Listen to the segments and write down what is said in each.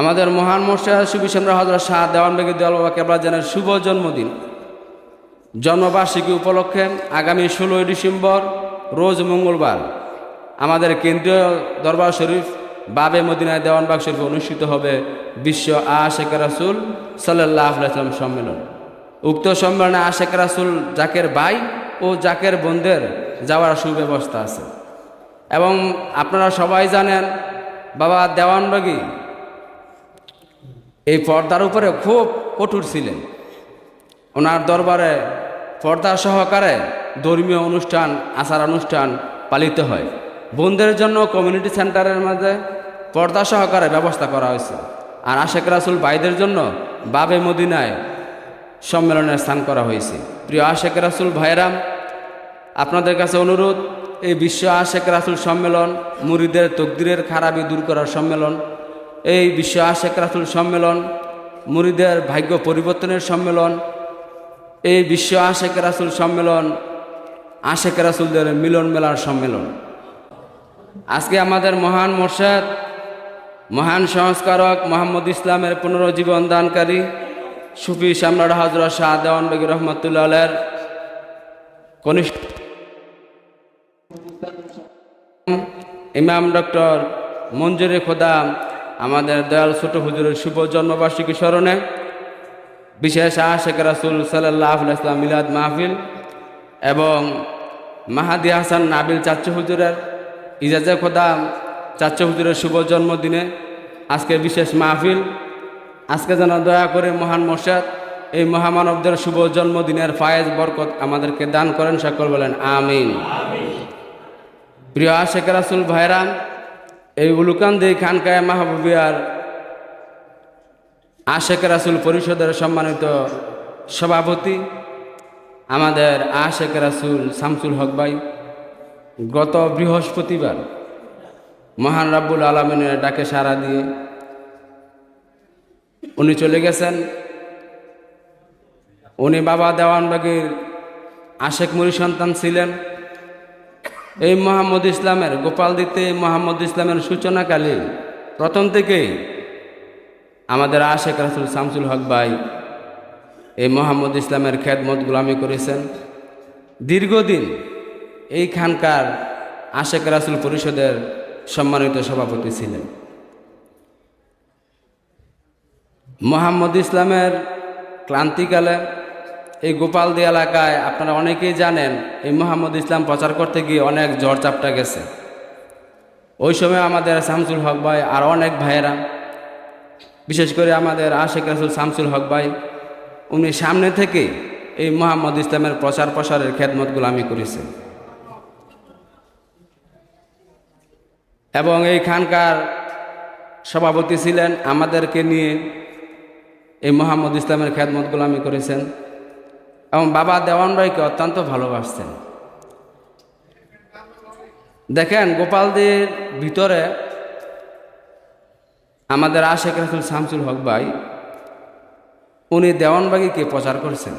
আমাদের মহান মোর্শাদ সুবিশামরা হজরত শাহ দেওয়ান বেগি দেওয়াল বাবা কেবলা জানের শুভ জন্মদিন। জন্মবার্ষিকী উপলক্ষে আগামী ষোলোই ডিসেম্বর রোজ মঙ্গলবার আমাদের কেন্দ্রীয় দরবার শরীফ বাবে মদিনায় দেওয়ানবাগ শরীফে অনুষ্ঠিত হবে বিশ্ব আশেক রাসুল সাল্লাহ আলাইসালাম সম্মেলন। উক্ত সম্মেলনে আশেক রাসুল জাকের ভাই ও জাকের বোনদের যাওয়ার সুব্যবস্থা আছে। এবং আপনারা সবাই জানেন বাবা দেওয়ানবাগি পর্দার উপরে খুব কঠোর ছিলেন। ওনার দরবারে পর্দা সহকারে ধর্মীয় অনুষ্ঠান, আচার অনুষ্ঠান পালিত হয়। বোনদের জন্য কমিউনিটি সেন্টারের মাঝে পর্দা সহকারে ব্যবস্থা করা হয়েছে। আর আশেক রাসুল ভাইদের জন্য বাবে মদিনায় সম্মেলনের স্থান করা হয়েছে। প্রিয় আশেক রাসুল ভাইরাম আপনাদের কাছে অনুরোধ, এই বিশ্ব আশেক রাসুল সম্মেলন, মুরিদের তকদিরের খারাপি দূর করার সম্মেলন এই বিশ্ব আশেক রাসুল সম্মেলন, মুরিদের ভাগ্য পরিবর্তনের সম্মেলন। এই বিশ্ব আশেক রাসুল সম্মেলন, আশেক রাসুলদের মিলন মেলার সম্মেলন। আজকে আমাদের মহান মোর্শেদ, মহান সংস্কারক মোহাম্মদ ইসলামের পুনরুজ্জীবন দানকারী সুফি সম্রাট হজরত শাহ দেওয়ান বেগি রহমতুল্লাহ কনিষ্ঠ ইমাম ডক্টর মঞ্জুরি খোদা আমাদের দয়াল ছোট হুজুরের শুভ জন্মবার্ষিকী স্মরণে বিশেষ আশেখ রাসুল সাল্লাহ ইসলাম মিলাদ মাহফিল এবং মাহাদি হাসান নাবিল চাচ্চু হুজুরের ইজাজে খোদা চাচ্চু হুজুরের শুভ জন্মদিনে আজকে বিশেষ মাহফিল। আজকে যেন দয়া করে মহান মোর্শেদ এই মহামানবদের শুভ জন্মদিনের ফায়েজ বরকত আমাদেরকে দান করেন, সকল বলেন, আমিন। প্রিয় আশেখ রাসুল ভাইরাম এই উলুকান্দি খানকায় মাহবুবিয়ার আশেখ রাসুল পরিষদের সম্মানিত সভাপতি, আমাদের আশেখ রাসুল শামসুল হক ভাই, গত বৃহস্পতিবার মহান রাব্বুল আলমিনের ডাকে সাড়া দিয়ে উনি চলে গেছেন। উনি বাবা দেওয়ানবাগির আশেক মুড়ি সন্তান ছিলেন। এই মোহাম্মদ ইসলামের গোপাল দিতে মোহাম্মদ ইসলামের সূচনাকালে প্রথম থেকেই আমাদের আশেখ রাসুল শামসুল হক ভাই এই মোহাম্মদ ইসলামের খেদমত গোলামি করেছেন। দীর্ঘদিন এই খানকার আশেক রাসুল পরিষদের সম্মানিত সভাপতি ছিলেন। মোহাম্মদ ইসলামের ক্লান্তিকালে এই গোপালদি এলাকায় আপনারা অনেকেই জানেন, এই মোহাম্মদ ইসলাম প্রচার করতে গিয়ে অনেক জ্বর চাপটা গেছে। ওই সময় আমাদের শামসুল হক ভাই আর অনেক ভাইয়েরা, বিশেষ করে আমাদের আশেখ রাসুল শামসুল হক ভাই, উনি সামনে থেকে এই মোহাম্মদ ইসলামের প্রচার প্রসারের খেদমতগুলো আমি করেছি। এবং এই খানকার সভাপতি ছিলেন আমাদেরকে নিয়ে এই মোহাম্মদ ইসলামের খেদমত গোলামি করেছেন। এবং বাবা দেওয়ান ভাইকে অত্যন্ত ভালোবাসতেন। দেখেন, গোপালদের ভিতরে আমাদের আশেখ রাসুল শামসুল হক ভাই, উনি দেওয়ানবাগিকে প্রচার করছেন।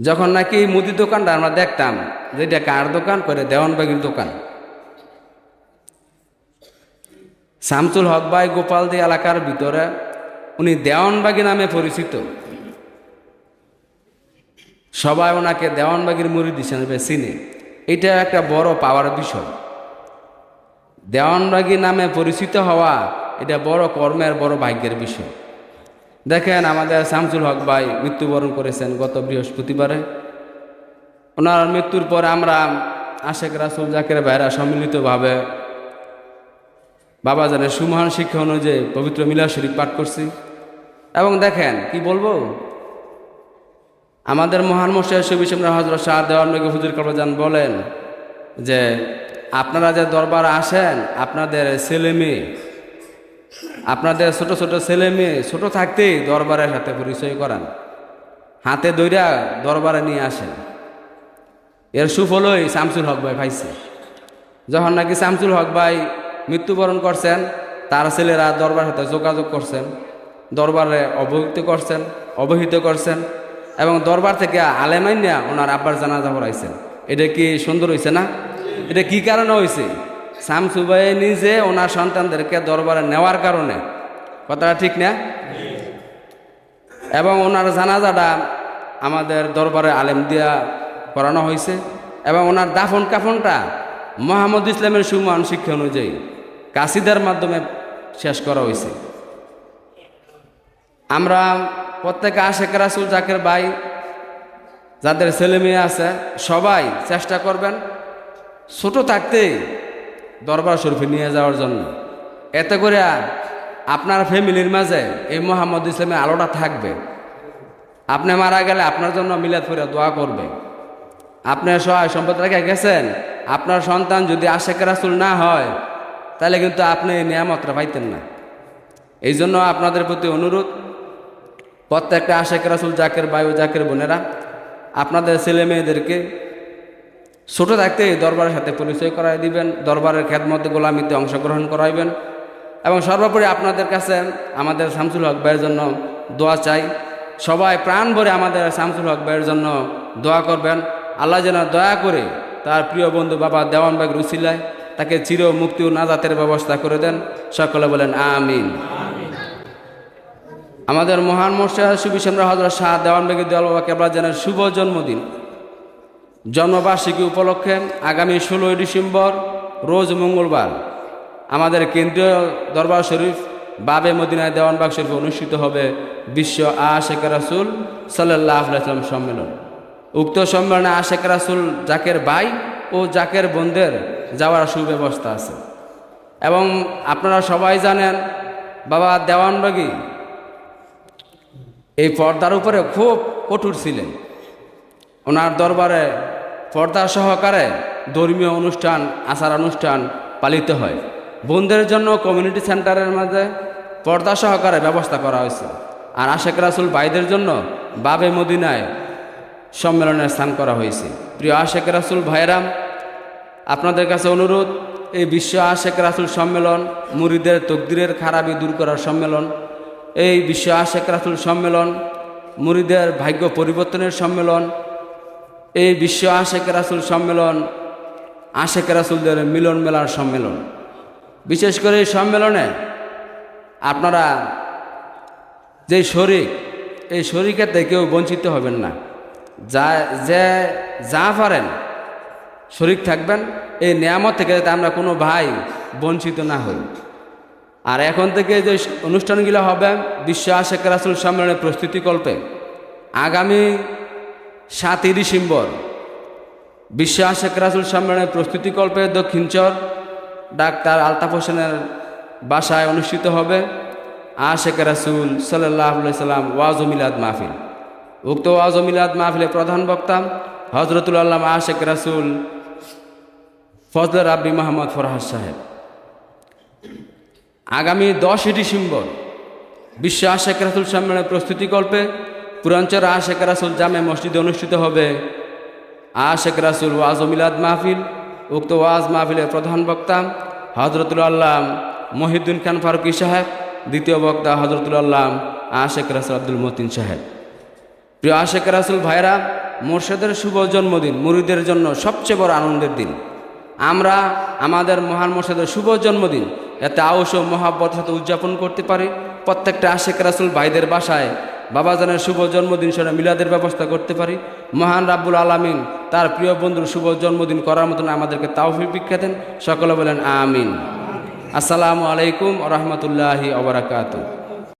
যখন নাকি মুদি দোকানটা আমরা দেখতাম যেটা কার দোকান করে দেওয়ানবাগির দোকান। শামসুল হক ভাই গোপালদি এলাকার ভিতরে উনি দেওয়ানবাগি নামে পরিচিত। সবাই ওনাকে দেওয়ানবাগির মুরিদ দিচ্ছেন চিনে। এটা একটা বড় পাওয়ার বিষয়। দেওয়ানবাগি নামে পরিচিত হওয়া এটা বড় কর্মের, বড় ভাগ্যের বিষয়। দেখেন আমাদের শামসুল হক ভাই মৃত্যুবরণ করেছেন গত বৃহস্পতিবারে। ওনার মৃত্যুর পর আমরা আশেক রাসুল জাকের ভাইরা সম্মিলিতভাবে বাবা জানের সুমহান শিক্ষা অনুযায়ী পবিত্র মিলা শরীফ পাঠ করছি। এবং দেখেন, কি বলব? আমাদের মহান মশাই সুবিশমরা হজরত শাহ দেওয়ান নগী হুজুর বলেন যে, আপনারা যে দরবার আসেন, আপনাদের ছেলে মেয়ে, আপনাদের ছোট ছোট ছেলে মেয়ে, ছোট থাকতেই দরবারের সাথে পরিচয় করান, হাতে দইরা দরবারে নিয়ে আসেন। এর সুফলই শামসুল হক ভাই পাইছে। যখন নাকি শামসুল হক ভাই মৃত্যুবরণ করছেন, তার ছেলেরা দরবার সাথে যোগাযোগ করছেন, দরবারে অবহিত করছেন অবহিত করছেন এবং দরবার থেকে আলেমাইনিয়া ওনার আব্বার জানাজা পড়াইছেন। এটা কি সুন্দর হয়েছে না? এটা কি কারণে হয়েছে শামসুবাই নিজে ওনার সন্তানদেরকে দরবারে নেওয়ার কারণে। কথাটা ঠিক না? এবং ওনার জানাজাটা আমাদের দরবারে আলেম দিয়া করানো হয়েছে এবং ওনার দাফন কাফনটা মোহাম্মদ ইসলামের সুমান শিক্ষা অনুযায়ী কাসিদার মাধ্যমে শেষ করা হয়েছে আমরা প্রত্যেকে আশেখ রাসুল, জাকের ভাই, যাদের ছেলে মেয়ে আছে, সবাই চেষ্টা করবেন ছোট থাকতেই দরবার শরীফে নিয়ে যাওয়ার জন্য। এতে করে আপনার ফ্যামিলির মাঝে এই মোহাম্মদ ইসলামের আলোটা থাকবে। আপনি মারা গেলে আপনার জন্য মিলাদ ফিরে দোয়া করবে। আপনি সহায় সম্পদ রেখে গেছেন, আপনার সন্তান যদি আশেখ রাসুল না হয়, তাহলে কিন্তু আপনি নিয়ামতটা পাইতেন না। এই জন্য আপনাদের প্রতি অনুরোধ প্রত্যেকটা আশেখ রাসুল, জাকের বায়ু জাকের বোনেরা, আপনাদের ছেলে মেয়েদেরকে ছোট থাকতে দরবারের সাথে পরিচয় করাই দিবেন, দরবারের খ্যাতমতে গোলামিতে অংশগ্রহণ করাইবেন। এবং সর্বোপরি আপনাদের কাছে আমাদের শামসুল হক ভাইয়ের জন্য দোয়া চাই। সবাই প্রাণ ভরে আমাদের শামসুল হক ভাইয়ের জন্য দোয়া করবেন। আল্লাহ যেন দয়া করে তার প্রিয় বন্ধু বাবা দেওয়ান বাগ রুসিলায় তাকে চির মুক্তি ও নাজাতের ব্যবস্থা করে দেন। সকলে বলেন, আমিন। আমাদের মহান মোর্শা সুবিশামরা হজরত শাহ দেওয়ানবেগী দেওয়াল বাবা কেবলা শুভ জন্মদিন। জন্মবার্ষিকী উপলক্ষে আগামী ষোলোই ডিসেম্বর রোজ মঙ্গলবার আমাদের কেন্দ্রীয় দরবার শরীফ বাবে মদিনায় দেওয়ানবাগ শরীফে অনুষ্ঠিত হবে বিশ্ব আশেখ রাসুল সাল্লাহ আলাইসালাম সম্মেলন। উক্ত সম্মেলনে আশেখ রাসুল জাকের ভাই ও জাকের বোনদের যাওয়ার সুব্যবস্থা আছে। এবং আপনারা সবাই জানেন, বাবা দেওয়ানবাগী এই পর্দার উপরে খুব কঠোর ছিলেন। ওনার দরবারে পর্দা সহকারে ধর্মীয় অনুষ্ঠান, আচার অনুষ্ঠান পালিত হয়। বোনদের জন্য কমিউনিটি সেন্টারের মাঝে পর্দা সহকারে ব্যবস্থা করা হয়েছে। আর আশেক রাসুল ভাইদের জন্য বাবে মদিনায় সম্মেলনের স্থান করা হয়েছে। প্রিয় আশেক রাসুল ভাইরাম আপনাদের কাছে অনুরোধ, এই বিশ্ব আশেক রাসুল সম্মেলন, মুরিদের তকদিরের খারাপি দূর করার সম্মেলন এই বিশ্ব আশেখ রাসুল সম্মেলন, মুরিদের ভাগ্য পরিবর্তনের সম্মেলন, এই বিশ্ব আশেখ রাসুল সম্মেলন, আশেখ রাসুলদের মিলন মেলার সম্মেলন। বিশেষ করে এই সম্মেলনে আপনারা যে শরিক, এই শরিকেতে কেউ বঞ্চিত হবেন না। যা, যে, যা পারেন, শরিক থাকবেন, এই নিয়ামত থেকে যাতে আমরা কোনো ভাই বঞ্চিত না হই। আর এখন থেকে যে অনুষ্ঠানগুলো হবে বিশ্ব আশেখ রাসুল সম্মেলনের প্রস্তুতিকল্পে আগামী সাতই ডিসেম্বর বিশ্ব আশেখ রাসুল সম্মেলনের প্রস্তুতিকল্পে দক্ষিণচর ডাক্তার আলতাফ হোসেনের বাসায় অনুষ্ঠিত হবে। আশেখ রাসুল সাল্লাহ সাল্লাম ওয়াজ মিলাদ মাহফিল। উক্ত ওয়াজ মিলাদ মাহফিলের প্রধান বক্তা হজরতুল আল্লাহ আশেখ রাসুল ফজল রাব্বি মাহমদ ফরহাদ সাহেব। আগামী দশই ডিসেম্বর বিশ্ব আশেখ রাসুল সম্মেলনের প্রস্তুতিকল্পে পুরাঞ্চর আশেখ রাসুল জামে মসজিদে অনুষ্ঠিত হবে। আশেখ রাসুল ওয়াজ মিলাদ মাহফিল, উক্ত ওয়াজ মাহফিলের প্রধান বক্তা হজরতুল আল্লাহ মহিউদ্দিন খান ফারুকি সাহেব, দ্বিতীয় বক্তা হজরতুল আল্লাহ আশেখ রাসুল আব্দুল মতিন সাহেব। প্রিয় আশেখ রাসুল ভাইরা, মোর্শেদের শুভ জন্মদিন, মুরিদের জন্য সবচেয়ে বড় আনন্দের দিন। আমরা, আমাদের মহান মোর্শেদের শুভ জন্মদিন এতে আউস ও মহাব্বত সাথে উদযাপন করতে পারে। প্রত্যেকটা আশেখ রাসুল ভাইদের বাসায় বাবা জানের শুভ জন্মদিন সেটা মিলাদের ব্যবস্থা করতে পারি। মহান রাব্বুল আলমিন তার প্রিয় বন্ধুর শুভ জন্মদিন করার মতন আমাদেরকে তাওফি ভিক্ষা দেন। সকলে বলেন, আমিন। আসসালামু আলাইকুম রহমতুল্লাহি অবরাকাতু